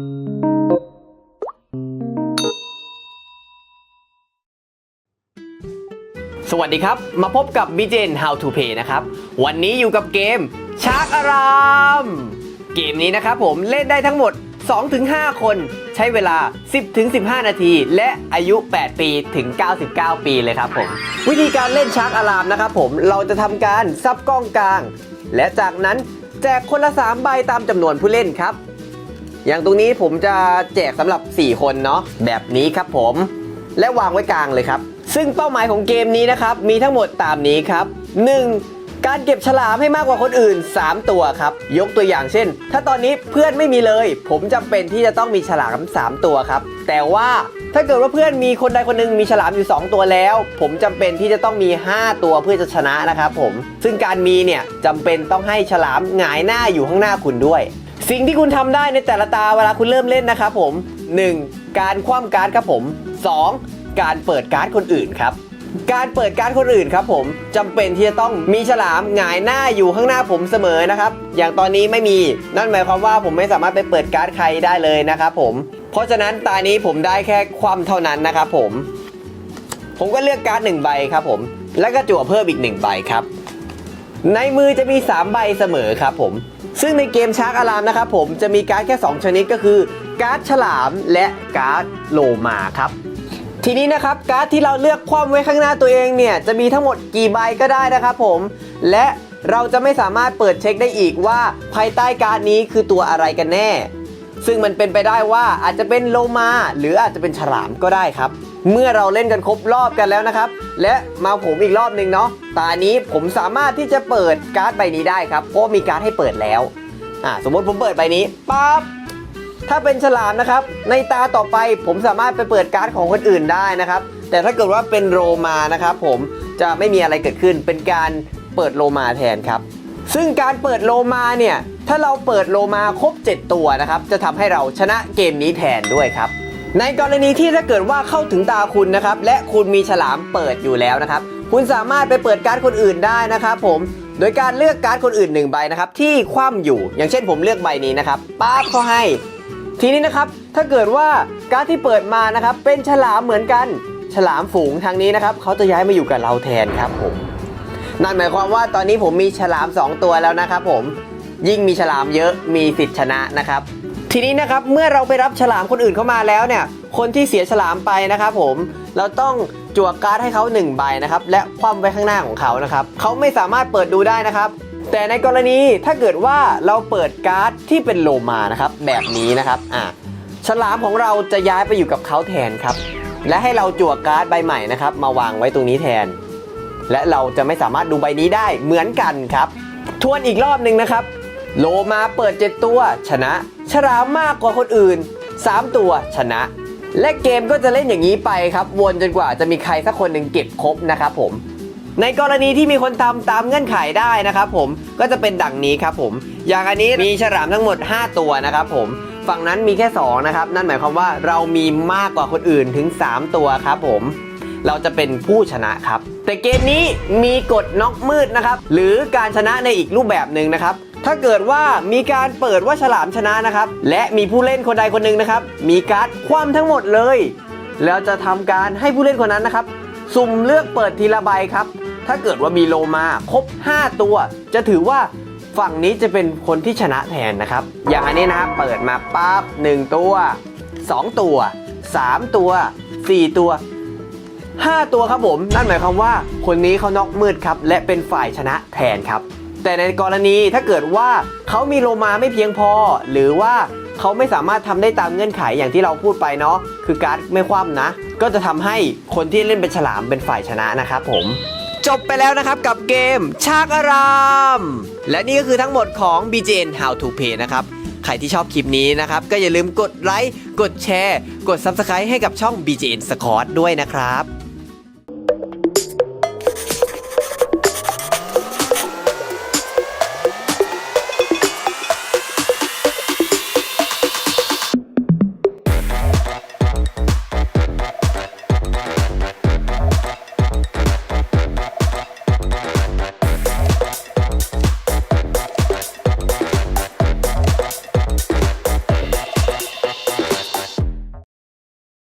สวัสดีครับ มาพบกับ b j n How to Play นะครับ วันนี้อยู่กับเกมชาร์กอารามเกมนี้นะครับผมเล่นได้ทั้งหมด 2-5 คนใช้เวลา 10-15 นาที และอายุ 8 ปีถึง 99 ปีเลยครับผม วิธีการเล่นชาร์กอารามนะครับผมเราจะทำการซับกล้องกลาง และจากนั้นแจกคนละ 3 ใบตามจำนวนผู้เล่นครับ อย่างตรงนี้ผมจะแจกสำหรับ 4 คนเนาะแบบนี้ครับผม และวางไว้กลางเลยครับ ซึ่งเป้าหมายของเกมนี้นะครับ มีทั้งหมดตามนี้ครับ 1. การเก็บฉลามให้มากกว่าคนอื่น 3 ตัวครับ ยกตัวอย่างเช่น ถ้าตอนนี้เพื่อนไม่มีเลย ผมจำเป็นที่จะต้องมีฉลาม 3 ตัวครับ แต่ว่าถ้าเกิดว่าเพื่อนมีคนใดคนหนึ่งมีฉลามอยู่ 2 ตัวแล้ว ผมจำเป็นที่จะต้องมี 5 ตัวเพื่อจะชนะนะครับผมซึ่งการมีเนี่ยจำเป็นต้องให้ฉลามหงายหน้าอยู่ข้างหน้าคุณด้วย สิ่งที่คุณทำได้ในแต่ละตาเวลาคุณเริ่มเล่นนะครับผม 1. การคว่ำการ์ดครับผม 2. การเปิดการ์ดคนอื่นครับการเปิดการ์ดคนอื่นครับผมจำเป็นที่จะต้องมีฉลามหงายหน้าอยู่ข้างหน้าผมเสมอนะครับ อย่างตอนนี้ไม่มีนั่นหมายความว่าผมไม่สามารถไปเปิดการ์ดใครได้เลยนะครับผม เพราะฉะนั้นตานี้ผมได้แค่ความเท่านั้นนะครับผม ผมก็เลือกการ์ดหนึ่งใบครับผม แล้วก็จั่วเพิ่มอีกหนึ่งใบครับ ในมือจะมี 3 ใบเสมอครับผม ซึ่งในเกมชาร์กอารามนะครับผมจะมีการ์ดแค่ 2 ชนิดก็คือ การ์ดฉลามและการ์ดโลมาครับทีนี้นะครับการ์ดที่เราเลือกคว่ำไว้ข้างหน้าตัวเองเนี่ยจะมีทั้งหมดกี่ใบก็ได้นะครับผมและเราจะไม่สามารถเปิดเช็คได้อีกว่าภายใต้การ์ดนี้คือตัวอะไรกันแน่ ซึ่งมันเป็นไปได้ว่าอาจจะเป็นโลมา หรืออาจจะเป็นฉลามก็ได้ครับ เมื่อเราเล่นกันครบรอบกันแล้วนะครับ และมาผมอีกรอบหนึ่งเนาะตานี้ผมสามารถที่จะเปิดการ์ดใบนี้ได้ครับ เพราะมีการ์ดให้เปิดแล้วอ่าสมมติผมเปิดใบนี้ปั๊บถ้าเป็นฉลามนะครับ ในตาต่อไปผมสามารถไปเปิดการ์ดของคนอื่นได้นะครับ แต่ถ้าเกิดว่าเป็นโลมานะครับ ผมจะไม่มีอะไรเกิดขึ้นเป็นการเปิดโลมาแทนครับ ซึ่งการเปิดโลมาเนี่ย ถ้าเราเปิดโลมาครบ 7 ตัวนะครับ จะทำให้เราชนะเกมนี้แทนด้วยครับ ในกรณีที่ถ้าเกิดว่าเข้าถึงตาคุณนะครับ และคุณมีฉลามเปิดอยู่แล้วนะครับ คุณสามารถไปเปิดการ์ดคนอื่นได้นะครับผมโดยการเลือกการ์ดคนอื่นหนึ่งใบนะครับที่คว่ำอยู่ อย่างเช่นผมเลือกใบนี้นะครับป๊าเขาให้ ทีนี้นะครับถ้าเกิดว่าการ์ดที่เปิดมานะครับ เป็นฉลามเหมือนกันฉลามฝูงทางนี้นะครับเขาจะย้ายมาอยู่กับเราแทนครับผมนั่นหมายความว่าตอนนี้ผมมีฉลาม 2 ตัวแล้วนะครับผมยิ่งมีฉลามเยอะมีสิทธิชนะนะครับ ทีนี้นะครับเมื่อเราไปรับฉลามคนอื่นเข้ามาแล้วเนี่ย คนที่เสียฉลามไปนะครับผมเราต้องจั่วการ์ดให้เขา1ใบนะครับและคว่ำไว้ข้างหน้าของเขานะครับเขาไม่สามารถเปิดดูได้นะครับ แต่ในกรณีถ้าเกิดว่าเราเปิดการ์ดที่เป็นโลมานะครับแบบนี้นะครับอ่าฉลามของเราจะย้ายไปอยู่กับเขาแทนครับ และให้เราจั่วการ์ดใบใหม่นะครับ มาวางไว้ตรงนี้แทน และเราจะไม่สามารถดูใบนี้ได้เหมือนกันครับ ทวนอีกรอบหนึ่งนะครับ โลมาเปิด 7 ตัว ชนะ ฉลามมากกว่าคนอื่น 3 ตัวชนะ และเกมก็จะเล่นอย่างนี้ไปครับ วนจนกว่าจะมีใครสักคนหนึ่งเก็บครบนะครับผม ในกรณีที่มีคนทำตามเงื่อนไขได้นะครับผมก็จะเป็นดังนี้ครับผม อย่างอันนี้มีฉลามทั้งหมด 5 ตัวนะครับผมฝั่งนั้นมีแค่ 2 นะครับ นั่นหมายความว่าเรามีมากกว่าคนอื่นถึง 3 ตัวครับผม เราจะเป็นผู้ชนะครับ แต่เกมนี้มีกฎน็อกมืดนะครับ หรือการชนะในอีกรูปแบบหนึ่งนะครับ ถ้าเกิดว่ามีการเปิดว่าฉลามชนะนะครับ และมีผู้เล่นคนใดคนหนึ่งนะครับ มีการ์ดคว่ำทั้งหมดเลย แล้วจะทำการให้ผู้เล่นคนนั้นนะครับ สุ่มเลือกเปิดทีละใบครับ ถ้าเกิดว่ามีโลมาครบ 5 ตัว จะถือว่าฝั่งนี้จะเป็นคนที่ชนะแทนนะครับ อย่างอันนี้นะครับเปิดมาปั๊บ1ตัว 2 ตัว 3 ตัว 4 ตัว 5 ตัวครับผม นั่นหมายความว่าคนนี้เขาน็อกมืดครับ และเป็นฝ่ายชนะแทนครับ แต่ในกรณีถ้าเกิดว่าเขามีโลมาไม่เพียงพอ หรือว่าเขาไม่สามารถทำได้ตามเงื่อนไขอย่างที่เราพูดไปเนาะคือการ์ดไม่คว่ำนะ ก็จะทำให้คนที่เล่นเป็นฉลามเป็นฝ่ายชนะนะครับผมจบไปแล้วนะครับกับเกมชากอาราม และนี่ก็คือทั้งหมดของ BJN How to Play นะครับ ใครที่ชอบคลิปนี้นะครับ ก็อย่าลืมกดไลค์ กดแชร์ กด Subscribe ให้กับช่อง BJN Squad ด้วยนะครับ